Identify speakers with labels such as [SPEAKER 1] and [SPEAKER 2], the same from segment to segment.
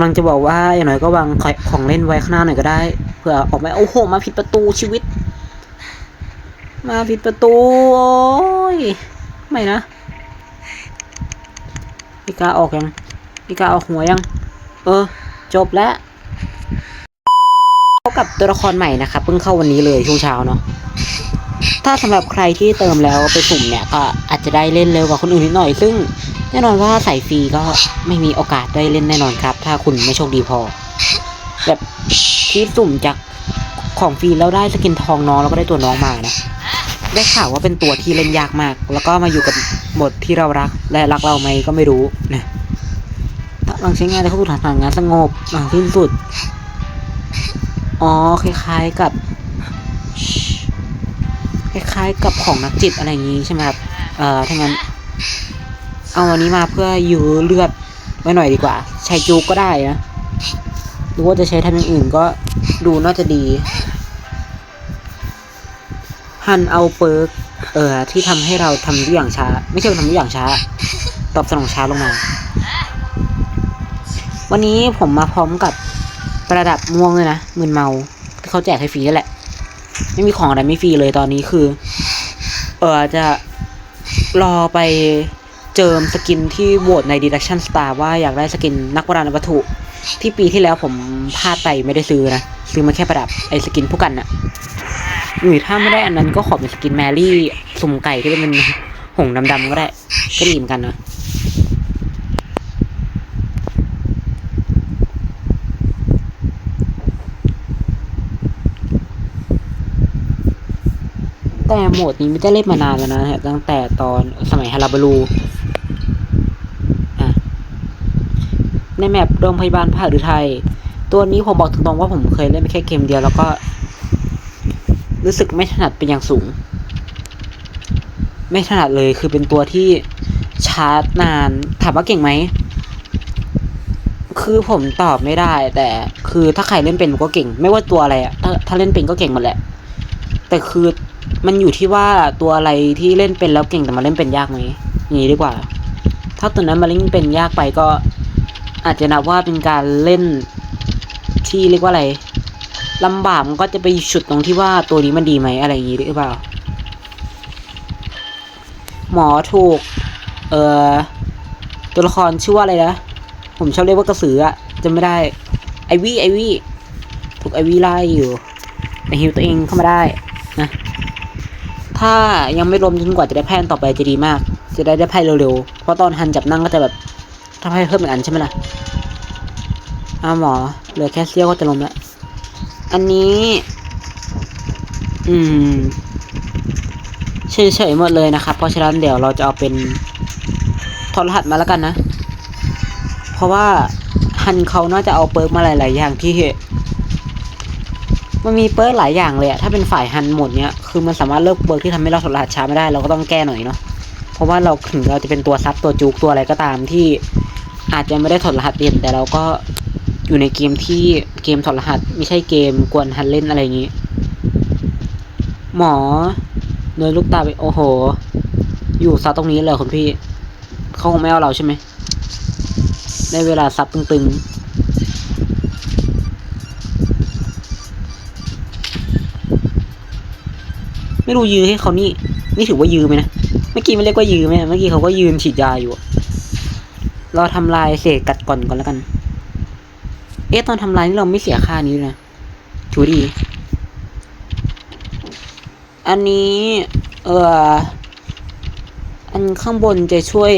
[SPEAKER 1] กำลังจะบอกว่าอย่างน้อยก็วางของเล่นไว้ข้างหน้าหน่อยก็ได้เผื่อออกมาโอ้โห มาผิดประตูชีวิต มาผิดประตู โอ้ย ไม่นะพี่กาออกยังพี่กาออกหัวยัง เออ จบแล้วพบกับตัวละครใหม่นะครับเพิ่งเข้าวันนี้เลยช่วงเช้าเนาะถ้าสำหรับใครที่เติมแล้วไปสุ่มเนี่ยก็อาจจะได้เล่นเร็วกว่าคนอื่นนิดหน่อยซึ่ง แน่นอนว่าใส่ฟรีก็ไม่มีโอกาสได้เล่นแน่นอนครับ ถ้าคุณไม่โชคดีพอ แบบที่สุ่มจากของฟรีแล้วได้สกินทองน้องแล้วก็ได้ตัวน้องมานะได้ข่าวว่าเป็นตัวที่เล่นยากมาก แล้วก็มาอยู่กับบทที่เรารัก และรักเราไหมก็ไม่รู้นะหลังใช้งานแต่เขาสุดฐานงานสงบหลังสิ้นสุด อ๋อคล้ายๆกับ คล้ายๆกับของนักจิตอะไรอย่างงี้ใช่ไหมครับ เอ่อถ้างั้น เอาอันนี้มาเพื่อยื้อเลือดไว้หน่อยดีกว่า ใช้จูกก็ได้นะหรือว่าจะใช้ทำอย่างอื่นก็ดูน่าจะดีฮันเอาเปิร์กเอ่อที่ทำให้เราทำทุกอย่างช้า ไม่ใช่ทำทุกอย่างช้า ตอบสนองช้าลงมา วันนี้ผมมาพร้อมกับประดับม่วงเลยนะมึนเมาที่เขาแจกให้ฟรีนั่นแหละ ไม่มีของอะไรไม่ฟรีเลยตอนนี้คือ เออจะรอไป เจิมสกินที่โหวตใน Deduction Star ว่าอยากได้สกินนักโบราณวัตถุ ที่ปีที่แล้วผมพลาดไปไม่ได้ซื้อนะ ซื้อมาแค่ประดับไอ้สกินผู้กันน่ะหรือถ้าไม่ได้อันนั้นก็ขอเป็นสกินแมรี่สุ่มไก่ที่เป็นหงส์ดำๆก็ได้ก็ดีเหมือนกันนะแต่โหมดนี้ไม่ได้เล่นมานานแล้วนะฮะตั้งแต่ตอนสมัยฮาราบารูอะ ในแมปโรงพยาบาลภาคหรือไทย ตัวนี้ผมบอกตรงๆว่าผมเคยเล่นไปแค่เกมเดียวแล้วก็ รู้สึกไม่ถนัดเป็นอย่างสูง ไม่ถนัดเลยคือเป็นตัวที่ชาร์จนานถามว่าเก่งไหมคือผมตอบไม่ได้ แต่คือถ้าใครเล่นเป็นก็เก่ง ไม่ว่าตัวอะไรอะถ้าถ้าเล่นเป็นก็เก่งหมดแหละ แต่คือมันอยู่ที่ว่าตัวอะไรที่เล่นเป็นแล้วเก่งแต่มาเล่นเป็นยากไหมอย่างนี้ดีกว่า ถ้าตัวนั้นมาเล่นเป็นยากไปก็ อาจจะนับว่าเป็นการเล่นที่เรียกว่าอะไรลำบากมันก็จะไปฉุดตรงที่ว่าตัวนี้มันดีไหมอะไรอย่างนี้หรือเปล่า หมอถูก เอ่อ ตัวละครชื่อว่าอะไรนะ ผมชอบเรียกว่ากระสืออะจะไม่ได้ ไอวี่ไอวี่ถูกไอวี่ไล่อยู่แต่ฮิวตัวเองเข้ามาได้นะ ถ้ายังไม่รวมจนกว่าจะได้แพนต่อไปจะดีมาก จะได้ได้ไพ่เร็วๆ เพราะตอนฮันจับนั่งก็จะแบบ ถ้าไพ่เพิ่มอีกอันใช่ไหมล่ะอ้าวหมอเหลือแค่เซี่ยวก็จะลงแล้ว อันนี้ อืมเฉยๆหมดเลยนะครับ เพราะฉะนั้นเดี๋ยวเราจะเอาเป็นทอรหัสมาแล้วกันนะ เพราะว่าฮันเขาน่าจะเอาเปิร์กมาหลาย ๆ อย่างที่มันมีเปิร์กหลายอย่างเลยอะถ้าเป็นฝ่ายฮันหมดเนี้ยคือมันสามารถเลิกเปิร์กที่ทำให้เราถอดรหัสช้าไม่ได้เราก็ต้องแก้หน่อยเนาะ ราะว่าเราถึงเราจะเป็นตัวซับตัวจุกตัวอะไรก็ตามที่อาจจะไม่ได้ถอดรหัสเด่นแต่เราก็อยู่ในเกมที่เกมถอดรหัส ไม่ใช่เกมกวนฮันเล่นอะไรอย่างนี้ หมอเนยลูกตาไปโอ้โห อยู่ซับตรงนี้เลยคุณพี่เขาคงไม่เอาเราใช่ไหมได้เวลาซับตึงๆ ไม่รู้ยื้อให้เขานี่ นี่ถือว่ายื้อไหมนะ เมื่อกี้ไม่เรียกว่ายื้อไหมเมื่อกี้เขาก็ยืนฉีดยาอยู่รอทำลายเศษกัดก่อนก่อนแล้วกัน เอ๊ะตอนทำลายนี่เราไม่เสียค่านี้นะถือดี อันนี้ เอออันข้างบนจะช่วย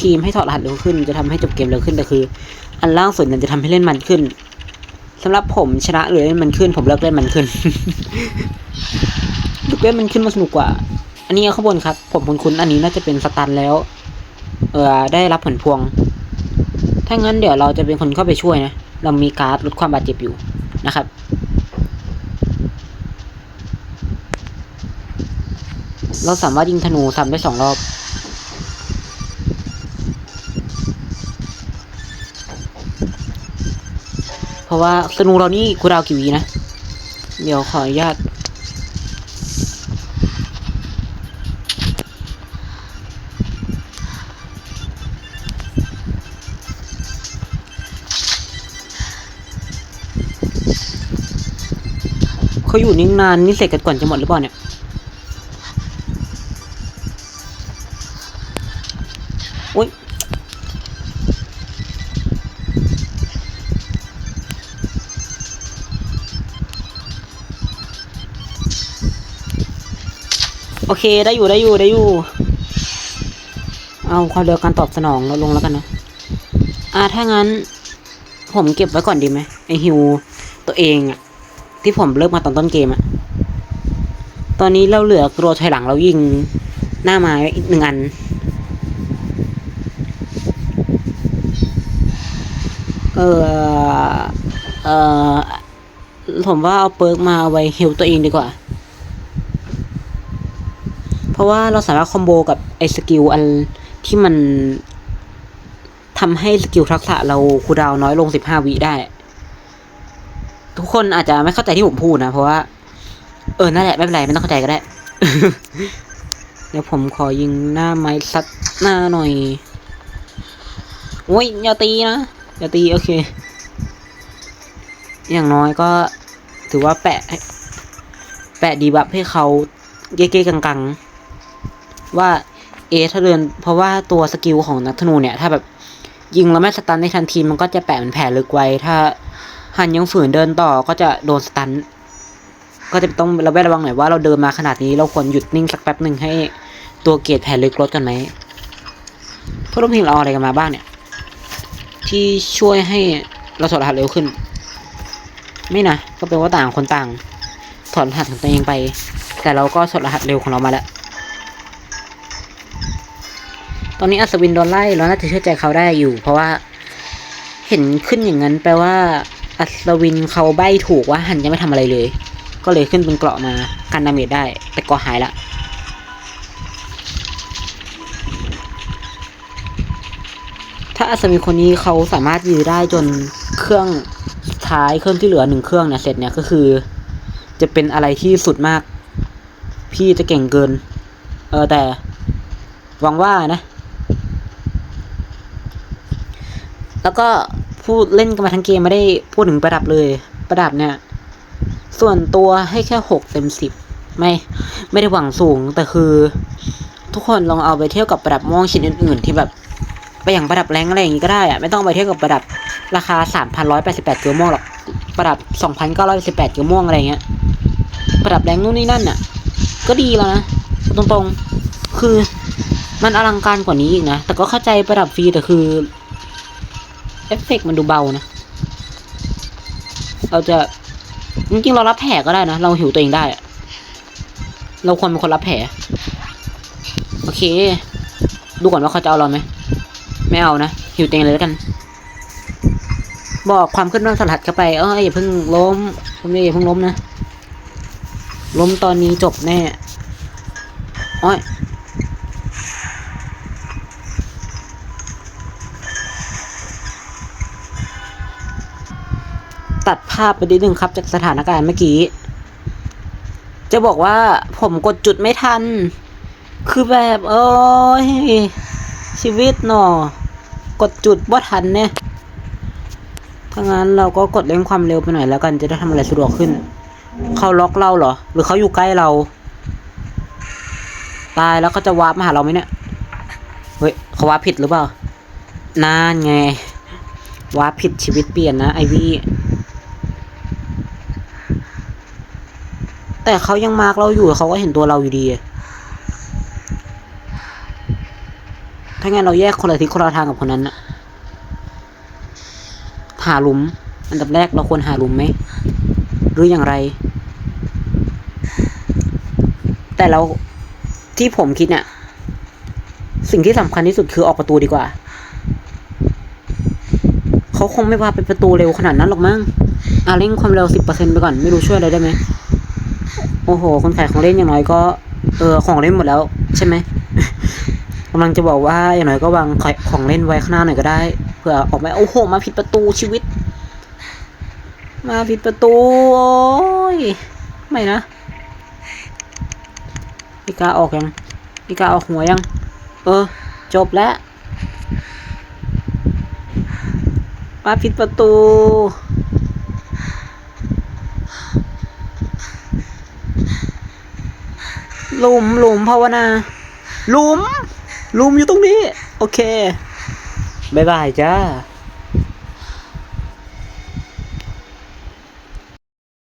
[SPEAKER 1] ทีมให้ถอดรหัสเร็วขึ้น จะทำให้จบเกมเร็วขึ้นแต่คือ อันล่างสุดนั้นจะทำให้เล่นมันขึ้นสำหรับผมชนะหรือเล่นมันขึ้น ผมเลิกเล่นมันขึ้นลิกเล่นมันขึ้นมาสนุกกว่า อันนี้ข้างบนครับ ผมคุ้นๆอันนี้น่าจะเป็นสตันแล้ว เออได้รับผลพวง ถ้างั้นเดี๋ยวเราจะเป็นคนเข้าไปช่วยนะ เรามีการ์ดลดความบาดเจ็บอยู่นะครับ เราสามารถยิงธนูซ้ำได้สองรอบเพราะว่าธนูเรานี่คูลดาวกี่วีนะ เดี๋ยวขออนุญาต เขาอยู่นิ่งนานนี่เสร็จกันก่อนจะหมดหรือเปล่าเนี่ยโอ๊ยโอเคได้อยู่ได้อยู่ได้อยู่ เอาความเร็วการตอบสนองลดลงแล้วกันนะอ่าถ้างั้น ผมเก็บไว้ก่อนดีไหมไอฮิวตัวเองอะ ที่ผมเลิกมาตอนต้นเกมอะตอนนี้เราเหลือตัวถอยหลังเรายิงหน้าไม้อีกหนึ่งอัน เออเออผมว่าเอาเปิร์กมาไว้ฮิวตัวเองดีกว่า เพราะว่าเราสามารถคอมโบกับไอ้สกิลอันที่มันทำให้สกิลทักษะเราคูดาวน้อยลงสิบห้าวิได้ ทุกคนอาจจะไม่เข้าใจที่ผมพูดนะ เพราะว่า เออ นั่นแหละ ไม่เป็นไร ไม่ต้องเข้าใจก็ได้ เดี๋ยวผมขอยิงหน้าไม้ซัดหน้าหน่อย โอ้ย อย่าตีนะ อย่าตี โอเค อย่างน้อยก็ถือว่าแปะ แปะดีบัฟให้เขาเก้ๆกังๆ ว่าเอถ้าเดินเพราะว่าตัวสกิลของนักธนูเนี่ย ถ้าแบบยิงแล้วไม่สตันในทันทีมันก็จะแปะเป็นแผลลึกไว้ถ้า หันยังฝืนเดินต่อก็จะโดนสตัน ก็จะต้องระแวดระวังหน่อยว่าเราเดินมาขนาดนี้เราควรหยุดนิ่งสักแป๊บหนึ่งให้ตัวเกรดแผลลึกลดกันไหมเพื่อนร่วมทีมเราเอาอะไรกันมาบ้างเนี่ย ที่ช่วยให้เราถอดรหัสเร็วขึ้น ไม่นะก็เป็นว่าต่างคนต่าง ถอดรหัสของตัวเองไป แต่เราก็ถอดรหัสเร็วของเรามาแล้วตอนนี้อัศวินโดนไล่เราน่าจะเชื่อใจเขาได้อยู่ เพราะว่า เห็นขึ้นอย่างนั้นแปลว่า อัศวินเขาใบ้ถูกว่าหันจะไม่ทำอะไรเลย ก็เลยขึ้นเป็นเกราะมากันดาเมจได้ แต่ก็หายละถ้าอัศวินคนนี้เขาสามารถยื้อได้จนเครื่องท้ายเครื่องที่เหลือหนึ่งเครื่องเนี่ยเสร็จเนี่ยก็คือ จะเป็นอะไรที่สุดมาก พี่จะเก่งเกิน เออแต่หวังว่านะ แล้วก็ พูดเล่นกันมาทั้งเกมไม่ได้พูดถึงประดับเลย ประดับเนี่ย ส่วนตัวให้แค่หกเต็มสิบไม่ไม่ได้หวังสูงแต่คือ ทุกคนลองเอาไปเทียบกับประดับม่วงชิ้นอื่น ๆ ที่แบบไปอย่างประดับแรงอะไรอย่างงี้ก็ได้อะไม่ต้องไปเทียบกับประดับราคาสามพันร้อยแปดสิบแปดเกลือม่วงหรอกประดับสองพันเก้าร้อยสิบแปดเกลือม่วงอะไรเงี้ยประดับแรงนู่นนี่นั่นน่ะก็ดีแล้วนะตรงๆคือมันอลังการกว่านี้อีกนะ แต่ก็เข้าใจประดับฟรีแต่คือ เอฟเฟกต์มันดูเบานะ เราจะจริงๆเรารับแผลก็ได้นะ เราหิวตัวเองได้ เราควรเป็นคนรับแผลโอเค ดูก่อนว่าเขาจะเอาเราไหมไม่เอานะหิวตัวเองเลยแล้วกัน บอกความขึ้นหน้าสลัดเข้าไปเอออย่าเพิ่งล้มผมอย่าเพิ่งล้มนะล้มตอนนี้จบแน่อ้อย ตัดภาพไปนิดนึงครับ จากสถานการณ์เมื่อกี้ จะบอกว่าผมกดจุดไม่ทัน คือแบบโอ้ยชีวิตหนอกดจุดบ่ทันเนี่ยถ้างั้นเราก็กดเร่งความเร็วไปหน่อยแล้วกันจะได้ทำอะไรสะดวกขึ้น เขาล็อกเราเหรอ หรือเขาอยู่ใกล้เรา ตายแล้วก็จะวาร์ปมาหาเราไหมเนี่ยเฮ้ยเขาวาร์ปผิดหรือเปล่านานไงวาร์ปผิดชีวิตเปลี่ยนนะไอวี่ แต่เขายังมาร์กเราอยู่เขาก็เห็นตัวเราอยู่ดี ถ้างั้นเราแยกคนละทิศคนละทางกับคนนั้นนะหาหลุม อันดับแรกเราควรหาหลุมไหม หรืออย่างไร แต่เราที่ผมคิดเนี่ยสิ่งที่สำคัญที่สุดคือออกประตูดีกว่า เขาคงไม่ว่าไปประตูเร็วขนาดนั้นหรอกมั้งอะเร่งความเร็วสิบเปอร์เซ็นไปก่อน ไม่รู้ช่วยอะไรได้ไหม โอ้โห คนขายของเล่นอย่างน้อยก็ เออของเล่นหมดแล้ว ใช่ไหมกำลังจะบอกว่าอย่างน้อยก็วางของเล่นไว้ข้างหน้าหน่อยก็ได้เผื่อออกมาโอ้โห มาผิดประตูชีวิต มาผิดประตูโอ้ยไม่นะพี่กาออกยังพี่กาออกหัวยัง เออ จบแล้วมาผิดประตู หลุมหลุมภาวนาหลุมหลุมอยู่ตรงนี้ โอเคบายบายจ้า